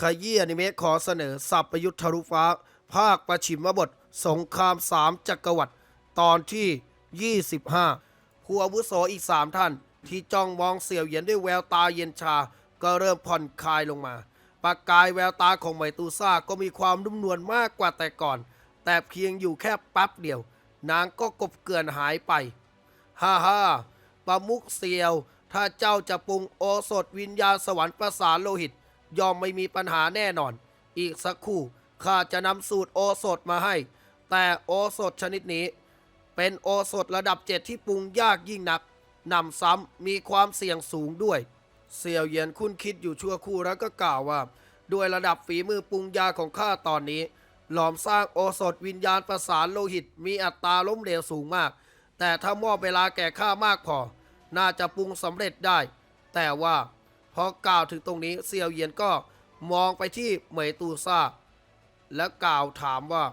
ขยี้อนิเมะขอเสนอสับประยุทธ์ทะลุฟ้า ภาคประชิมบท สงครามสามจักรวรรดิตอนที่ 25 ผู้อาวุโสอีกสามท่าน ที่จ้องมองเสี่ยวเหยียนด้วยแววตาเย็นชา ก็เริ่มผ่อนคลายลงมา ประกายแววตาของไมตูซ่าก็มีความนุ่มนวลมากกว่าแต่ก่อน แต่เพียงอยู่แค่แป๊บเดียว นางก็กบเกลื่อนหายไป ฮ่าฮ่าปลามุกเซียว ถ้าเจ้าจะปรุงโอสถวิญญาณสวรรค์ประสานโลหิต ยอมไม่มีปัญหาแน่นอน อีกสักครู่ข้าจะนำสูตรโอสถมาให้ แต่โอสถชนิดนี้ เป็นโอสถระดับเจ็ดที่ปรุงยากยิ่งนักนำซ้ำมีความเสี่ยงสูงด้วย เสี่ยวเหยียนคุ้นคิดอยู่ชั่วครู่แล้วก็กล่าวว่า ด้วยระดับฝีมือปรุงยาของข้าตอนนี้ หลอมสร้างโอสถวิญญาณประสานโลหิต มีอัตราล้มเหลวสูงมาก แต่ถ้ามอบเวลาแก่ข้ามากพอ น่าจะปรุงสำเร็จได้ แต่ว่า พอกล่าวถึงตรงนี้เซียวเยียนก็มองไปที่เหมยตูซ่าและกล่าวถามว่า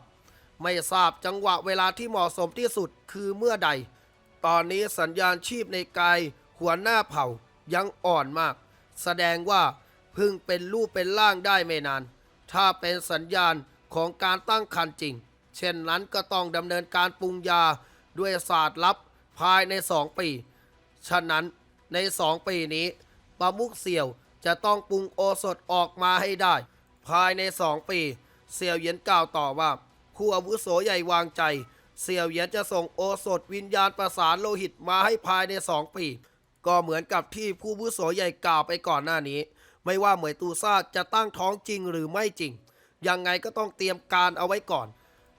ไม่ทราบจังหวะเวลาที่เหมาะสมที่สุดคือเมื่อใด ตอนนี้สัญญาณชีพในกายหัวหน้าเผ่ายังอ่อนมาก แสดงว่าเพิ่งเป็นรูปเป็นร่างได้ไม่นาน ถ้าเป็นสัญญาณของการตั้งครรภ์จริง เช่นนั้นก็ต้องดำเนินการปรุงยาด้วยศาสตร์ลับภายในสองปี ฉะนั้นในสองปีนี้ ปลามุกเสี่ยวจะต้องปรุงโอสถออกมาให้ได้ ภายในสองปี เสี่ยวเหยียนกล่าวต่อว่า ผู้อาวุโสใหญ่วางใจ เสี่ยวเหยียนจะส่งโอสถวิญญาณประสานโลหิตมาให้ภายในสองปี ก็เหมือนกับที่ผู้อาวุโสใหญ่กล่าวไปก่อนหน้านี้ ไม่ว่าเหมยตูซ่าจะตั้งท้องจริงหรือไม่จริง ยังไงก็ต้องเตรียมการเอาไว้ก่อน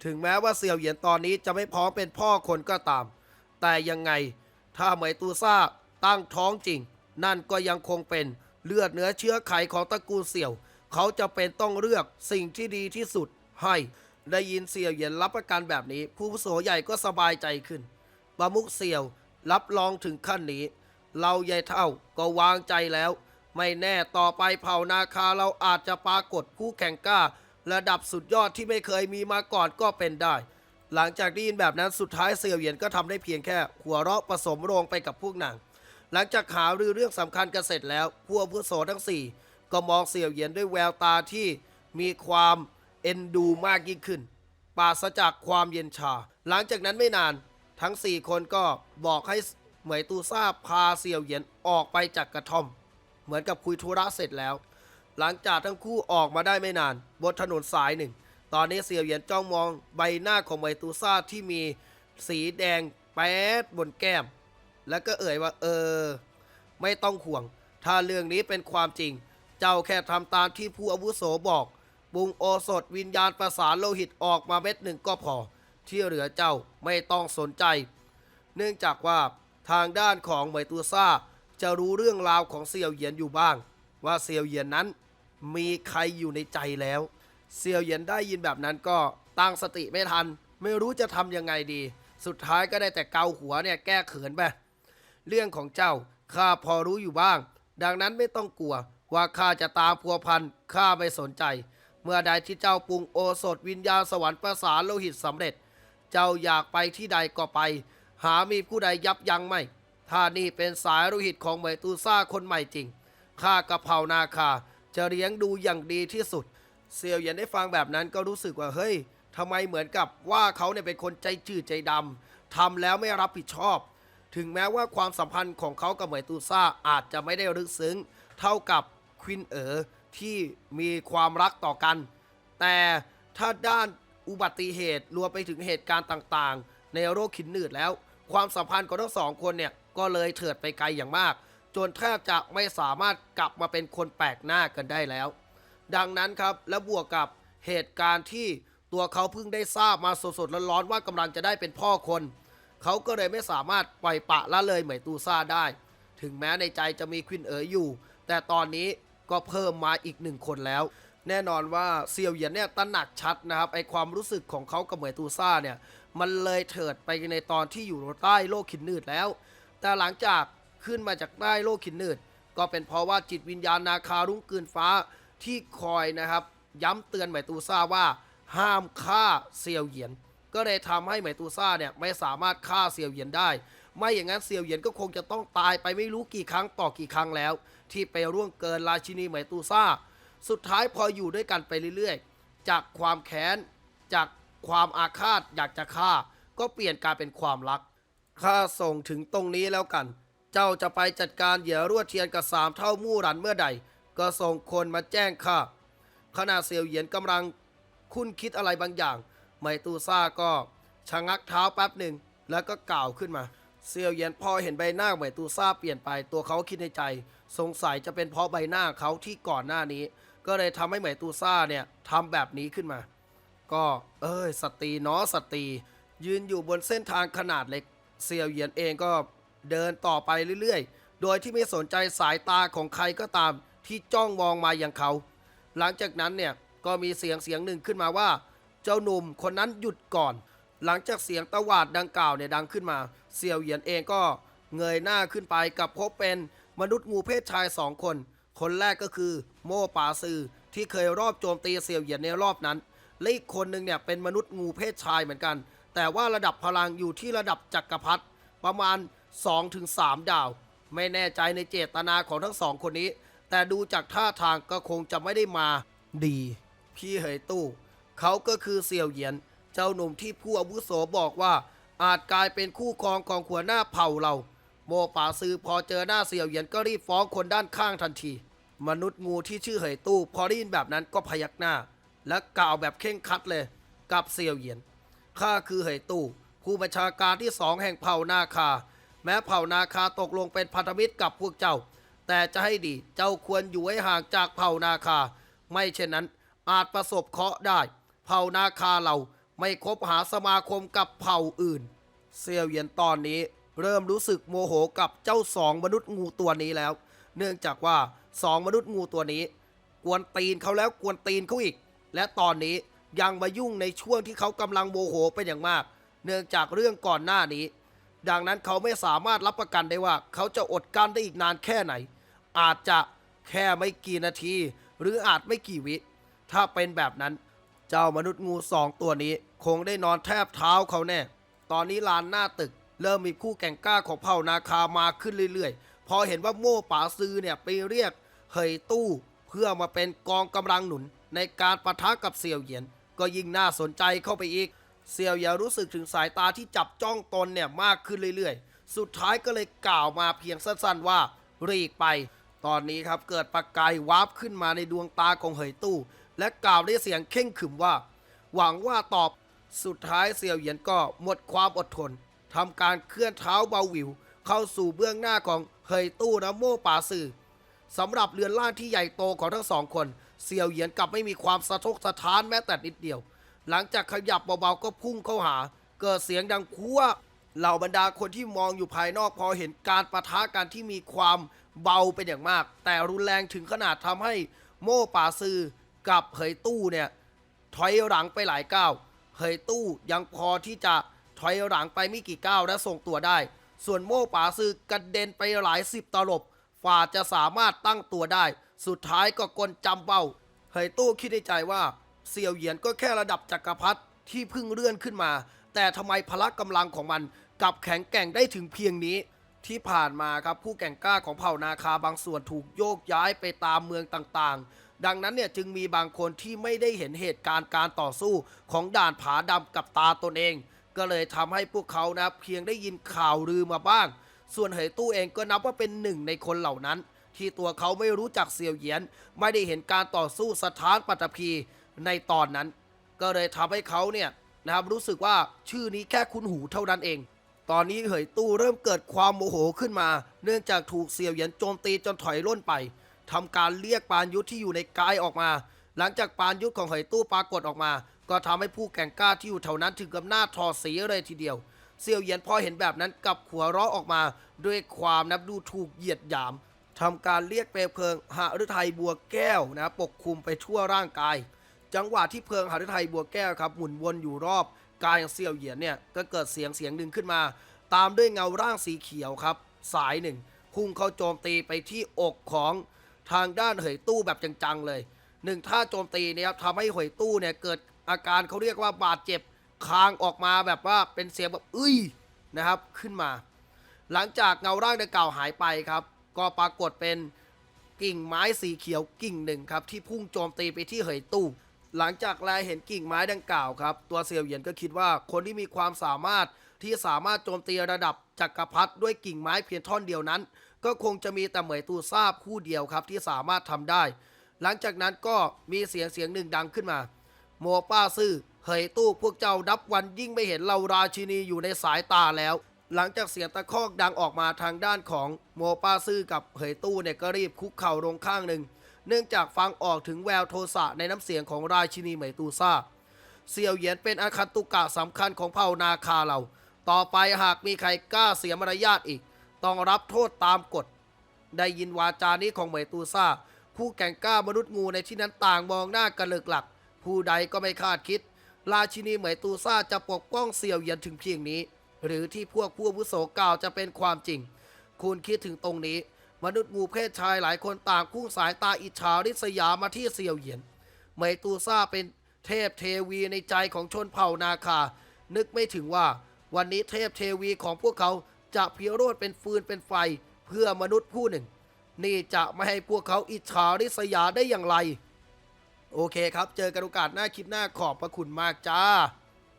ถึงแม้ว่าเสี่ยวเหยียนตอนนี้จะไม่พร้อมเป็นพ่อคนก็ตาม แต่ยังไง ถ้าเหมยตูซ่าตั้งท้องจริง นั่นก็ยังคงเป็นเลือดเนื้อเชื้อไขของตระกูลเสี่ยว เขาจะเป็นต้องเลือกสิ่งที่ดีที่สุดให้ ได้ยินเสี่ยวเหยียนรับประกันแบบนี้ ผู้โสใหญ่ก็สบายใจขึ้นบามุกเสี่ยวรับรองถึงขั้นนี้ เราใหญ่เท่าก็วางใจแล้ว ไม่แน่ต่อไปเผ่านาคาเราอาจจะปรากฏผู้แข่งกล้า ระดับสุดยอดที่ไม่เคยมีมาก่อนก็เป็นได้ หลังจากได้ยินแบบนั้นสุดท้ายเสี่ยวเหยียนก็ทำได้เพียงแค่ หัวเราะผสมโรงไปกับพวกนาง หลังจากหารือเรื่องสำคัญกันเสร็จแล้วผู้โสทั้งสี่ก็มองเสี่ยวเหยียนด้วยแววตาที่มีความเอ็นดูมากยิ่งขึ้นปราศจากความเย็นชา หลังจากนั้นไม่นานทั้งสี่คนก็บอกให้เหมยตูซ่าพาเสี่ยวเหยียนออกไปจากกระท่อม เหมือนกับคุยธุระเสร็จแล้ว หลังจากทั้งคู่ออกมาได้ไม่นาน บนถนนสายหนึ่ง ตอนนี้เสี่ยวเหยียนจ้องมองใบหน้าของเหมยตูซ่าที่มีสีแดงแป๊ดบนแก้ม แล้วก็เอ่ยว่า เออ ไม่ต้องห่วง ถ้าเรื่องนี้เป็นความจริง เจ้าแค่ทำตามที่ผู้อาวุโสบอกปรุงโอสถวิญญาณประสานโลหิตออกมาเม็ดหนึ่งก็พอ ที่เหลือเจ้าไม่ต้องสนใจ เนื่องจากว่าทางด้านของเหมยตูซ่าจะรู้เรื่องราวของเซียวเหยียนอยู่บ้าง ว่าเซียวเหยียนนั้น มีใครอยู่ในใจแล้ว เซียวเหยียนได้ยินแบบนั้นก็ตั้งสติไม่ทัน ไม่รู้จะทำยังไงดี สุดท้ายก็ได้แต่เกาหัวเนี่ยแก้เขินไป เรื่องของเจ้าข้าพอรู้อยู่บ้าง ดังนั้นไม่ต้องกลัว ว่าข้าจะตามพัวพันข้าไม่สนใจ เมื่อใดที่เจ้าปรุงโอสถวิญญาสวรรค์ประสานโลหิตสำเร็จ เจ้าอยากไปที่ใดก็ไป หามีผู้ใดยับยั้งไม่ถ้านี่เป็นสายโลหิตของเหมยตูซ่าคนใหม่จริงข้ากับเผ่านาคาจะเลี้ยงดูอย่างดีที่สุด เซียวเยียนได้ฟังแบบนั้นก็รู้สึกว่าเฮ้ยทำไมเหมือนกับว่าเขาเนี่ยเป็นคนใจจืดใจดำทำแล้วไม่รับผิดชอบ ถึงแม้ว่าความสัมพันธ์ของเขากับเหมยตูซ่าอาจจะไม่ได้ลึกซึ้ง เท่ากับควินเอ๋อที่มีความรักต่อกัน แต่ถ้าด้านอุบัติเหตุรวมไปถึงเหตุการณ์ต่างๆ ในโรคขินหนืดแล้ว ความสัมพันธ์ของทั้งสองคนเนี่ยก็เลยเถิดไปไกลอย่างมาก จนแทบจะไม่สามารถกลับมาเป็นคนแปลกหน้ากันได้แล้ว ดังนั้นครับและบวกกับเหตุการณ์ที่ตัวเขาเพิ่งได้ทราบมาสดๆร้อนๆว่ากำลังจะได้เป็นพ่อคน เขาก็เลยไม่สามารถปล่อยปะละเลยเหมยตูซ่าได้ ถึงแม้ในใจจะมีควินเอ๋ยอยู่ แต่ตอนนี้ก็เพิ่มมาอีกหนึ่งคนแล้ว แน่นอนว่าเซียวเหยียนเนี่ยตระหนักชัดนะครับไอความรู้สึกของเขากับเหมยตูซ่าเนี่ยมันเลยเถิดไปในตอนที่อยู่ใต้โลกขินนืดแล้ว แต่หลังจากขึ้นมาจากใต้โลกขินนืด ก็เป็นเพราะว่าจิตวิญญาณนาคารุ่งเกืนฟ้าที่คอยนะครับ ย้ำเตือนไหมยตูซ่าว่า ห้ามฆ่าเซียวเหยียน ก็เลยทำให้ไหมตูซ่าเนี่ยไม่สามารถฆ่าเซียวเหยียนได้ ไม่อย่างนั้นเซียวเหยียนก็คงจะต้องตายไปไม่รู้กี่ครั้งต่อกี่ครั้งแล้ว ที่ไปร่วงเกินราชินีไหมตูซ่า สุดท้ายพออยู่ด้วยกันไปเรื่อยๆ จากความแค้นจากความอาฆาตอยากจะฆ่า ก็เปลี่ยนกลายเป็นความรักข้าส่งถึงตรงนี้แล้วกัน เจ้าจะไปจัดการเหยื่อรั่วเทียนกับสามเท่ามู่รันเมื่อใด ก็ส่งคนมาแจ้งข้าขณะเซียวเหยียนกำลังคุ้นคิดอะไรบางอย่าง ไมตูซ่าก็ชะงักเท้าแป๊บหนึ่งแล้วก็กล่าวขึ้นมา เซียวเยียนพอเห็นใบหน้าไมตูซ่าเปลี่ยนไปตัวเขาคิดในใจ สงสัยจะเป็นเพราะใบหน้าเขาที่ก่อนหน้านี้ ก็เลยทำให้ไมตูซ่าเนี่ยทำแบบนี้ขึ้นมา ก็เอ้ยสตีเนาะสตียืนอยู่บนเส้นทางขนาดเล็ก เซียวเยียนเองก็เดินต่อไปเรื่อยๆ โดยที่ไม่สนใจสายตาของใครก็ตามที่จ้องมองมาอย่างเขา หลังจากนั้นเนี่ยก็มีเสียงเสียงหนึ่งขึ้นมาว่า เจ้าหนุ่มคนนั้นหยุดก่อน หลังจากเสียงตะหวาดดังกล่าวเนี่ยดังขึ้นมา เซียวเหยียนเองก็เงยหน้าขึ้นไปกับพบเป็นมนุษย์งูเพศชายสองคน คนแรกก็คือโม่ปาซือที่เคยรอบโจมตีเซียวเหยียนในรอบนั้น และอีกคนหนึ่งเนี่ยเป็นมนุษย์งูเพศชายเหมือนกัน แต่ว่าระดับพลังอยู่ที่ระดับจักรพรรดิประมาณ 2-3 ดาว ไม่แน่ใจในเจตนาของทั้งสองคนนี้ แต่ดูจากท่าทางก็คงจะไม่ได้มาดี พี่เหยตู้ เขาก็คือเซียวเหยียน เจ้าหนุ่มที่ผู้อาวุโสบอกว่า อาจกลายเป็นคู่ครองของหัวหน้าเผ่าเรา โมป่าซือพอเจอหน้าเซียวเหยียนก็รีบฟ้องคนด้านข้างทันที มนุษย์งูที่ชื่อเหยตู้พอได้ยินแบบนั้นก็พยักหน้า และกล่าวแบบเข่งคัดเลย กับเซียวเหยียนข้าคือเหยตู้ผู้บัญชาการที่สองแห่งเผ่านาคา แม้เผ่านาคาตกลงเป็นพันธมิตรกับพวกเจ้า แต่จะให้ดีเจ้าควรอยู่ให้ห่างจากเผ่านาคา ไม่เช่นนั้นอาจประสบเคราะห์ได้ เผ่านาคาเราไม่คบหาสมาคมกับเผ่าอื่น เซียวเหยียนตอนนี้เริ่มรู้สึกโมโหกับเจ้าสองมนุษย์งูตัวนี้แล้ว เนื่องจากว่าสองมนุษย์งูตัวนี้ กวนตีนเขาแล้วกวนตีนเขาอีก และตอนนี้ยังมายุ่งในช่วงที่เขากำลังโมโหเป็นอย่างมาก เนื่องจากเรื่องก่อนหน้านี้ ดังนั้นเขาไม่สามารถรับประกันได้ว่า เขาจะอดกั้นได้อีกนานแค่ไหน อาจจะแค่ไม่กี่นาที หรืออาจไม่กี่วิถ้าเป็นแบบนั้น เจ้ามนุษย์งูสองตัวนี้ คงได้นอนแทบเท้าเขาแน่ ตอนนี้ลานหน้าตึก เริ่มมีคู่แข่งกล้าของเผ่านาคามาขึ้นเรื่อยๆ พอเห็นว่าโม่ป๋าซือเนี่ยไปเรียกเฮยตู้เพื่อมาเป็นกองกำลังหนุนในการประทะกับเสี่ยวเหยียน ก็ยิ่งน่าสนใจเข้าไปอีก เสี่ยวเหยียนรู้สึกถึงสายตาที่จับจ้องตนเนี่ยมากขึ้นเรื่อยๆ สุดท้ายก็เลยกล่าวมาเพียงสั้นๆว่ารีกไป ตอนนี้ครับเกิดประกายวาร์ปขึ้นมาในดวงตาของเหยตู้ และกล่าวด้วยเสียงเข่งขึมว่า หวังว่าตอบสุดท้ายเซียวเหยียนก็หมดความอดทนทำการเคลื่อนเท้าเบาหวิว เข้าสู่เบื้องหน้าของเฮยตู้นะโม่ป่าซือสำหรับเรือนร่างที่ใหญ่โตของทั้งสองคนเซียวเหยียนกลับไม่มีความสะทกสะท้านแม้แต่นิดเดียว หลังจากขยับเบาๆก็พุ่งเข้าหา เกิดเสียงดังพัวเหล่าบรรดาคนที่มองอยู่ภายนอกพอเห็นการประทะกันที่มีความเบาเป็นอย่างมาก แต่รุนแรงถึงขนาดทำให้โม่ป่าซือ กับเหยตู้เนี่ยถอยหลังไปหลายก้าวเฮยตู้ยังพอที่จะถอยหลังไปไม่กี่ก้าวและส่งตัวได้ ส่วนโม่ป๋าซือกระเด็นไปหลายสิบตลบฝ่าจะสามารถตั้งตัวได้ สุดท้ายก็กลจำเบ้าเฮยตู้คิดในใจว่าเสี่ยวเหยียนก็แค่ระดับจักรพรรดิที่เพิ่งเลื่อนขึ้นมา แต่ทำไมพละกำลังของมันกลับแข็งแกร่งได้ถึงเพียงนี้ ที่ผ่านมาครับผู้แก่งกล้าของเผ่านาคาบางส่วนถูกโยกย้ายไปตามเมืองต่างๆ ดังนั้นเนี่ยจึงมีบางคนที่ไม่ได้เห็นเหตุการณ์การต่อสู้ของด่านผาดำกับตาตนเอง ก็เลยทำให้พวกเขานะเพียงได้ยินข่าวลือมาบ้าง ส่วนเหยตู้เองก็นับว่าเป็นหนึ่งในคนเหล่านั้น ที่ตัวเขาไม่รู้จักเซียวเหยียน ไม่ได้เห็นการต่อสู้สถานปัตภีในตอนนั้น ก็เลยทำให้เขาเนี่ยนะครับรู้สึกว่าชื่อนี้แค่คุ้นหูเท่านั้นเองตอนนี้เหยตู้เริ่มเกิดความโมโหขึ้นมา เนื่องจากถูกเสี่ยวเหยียนโจมตีจนถอยร่นไป ทำการเรียกปานยุทธที่อยู่ในกายออกมา หลังจากปานยุทธของเหยตู้ปรากฏออกมา ก็ทำให้ผู้แข่งกล้าที่อยู่แถวนั้นถึงกับหน้าทอสีเลยทีเดียวเสียวเหยียนพอเห็นแบบนั้นกับหัวเราะออกมา ด้วยความนับดูถูกเหยียดหยามทำการเรียกเปลวเพลิงหฤทัยบัวแก้วนะปกคลุมไปทั่วร่างกาย จังหวะที่เพลิงหฤทัยบัวแก้วครับหมุนวนอยู่รอบกายของเสียวเหยียนเนี่ยก็เกิดเสียงเสียงหนึ่งขึ้นมา ตามด้วยเงาร่างสีเขียวครับ สายหนึ่งพุ่งเข้าโจมตีไปที่อกของ ทางด้านเหยตู้แบบจังๆเลยหนึ่งท่าโจมตีเนี่ยครับทำให้เหยตู้เนี่ยเกิดอาการเขาเรียกว่าบาดเจ็บคางออกมาแบบว่าเป็นเสียงแบบอุ้ยนะครับขึ้นมา หลังจากเงาร่างดังกล่าวหายไปครับ ก็ปรากฏเป็นกิ่งไม้สีเขียวกิ่งหนึ่งครับที่พุ่งโจมตีไปที่เหยตู้ หลังจากแลเห็นกิ่งไม้ดังกล่าวครับ ตัวเซียวเหยียนก็คิดว่าคนที่มีความสามารถที่สามารถโจมตีระดับจักรพรรดิด้วยกิ่งไม้เพียงท่อนเดียวนั้น ก็คงจะมีแต่เหมยตูซาบคู่เดียวครับที่สามารถทำได้ หลังจากนั้นก็มีเสียงเสียงหนึ่งดังขึ้นมา โมป้าซื่อเหยตู้พวกเจ้านับวันยิ่งไม่เห็นเราราชินีอยู่ในสายตาแล้ว หลังจากเสียงตะคอกดังออกมาทางด้านของโมป้าซื่อกับเหยตู้เนี่ยก็รีบคุกเข่าลงข้างหนึ่งเนื่องจากฟังออกถึงแววโทสะในน้ำเสียงของราชินีเหมยตูซ่าเซียวเหยียนเป็นอาคันตุกะสำคัญของเผ่านาคาเรา ต่อไปหากมีใครกล้าเสียมารยาทอีก ต้องรับโทษตามกฎ ได้ยินวาจานี้ของเหมยตูซ่า ผู้แก่งกล้ามนุษย์งูในที่นั้นต่างมองหน้ากันเลิกหลัก ผู้ใดก็ไม่คาดคิด ราชินีเหมยตูซ่าจะปกป้องเซียวเหยียนถึงเพียงนี้ หรือที่พวกผู้วุโสกล่าวจะเป็นความจริง คุณคิดถึงตรงนี้ มนุษย์งูเพศชายหลายคนต่างพุ่งสายตาอิจฉาริษยามาที่เซียวเหยียนเหมยตูซ่าเป็นเทพเทวีในใจของชนเผ่านาคา นึกไม่ถึงว่าวันนี้เทพเทวีของพวกเขา จะเพิโรดเป็นฟืนเป็นไฟเพื่อมนุษย์ผู้หนึ่ง นี่จะไม่ให้พวกเขาอิจฉาริษยาได้อย่างไร โอเคครับ เจอกันโอกาสหน้าคลิปหน้าขอบพระคุณมากจ้า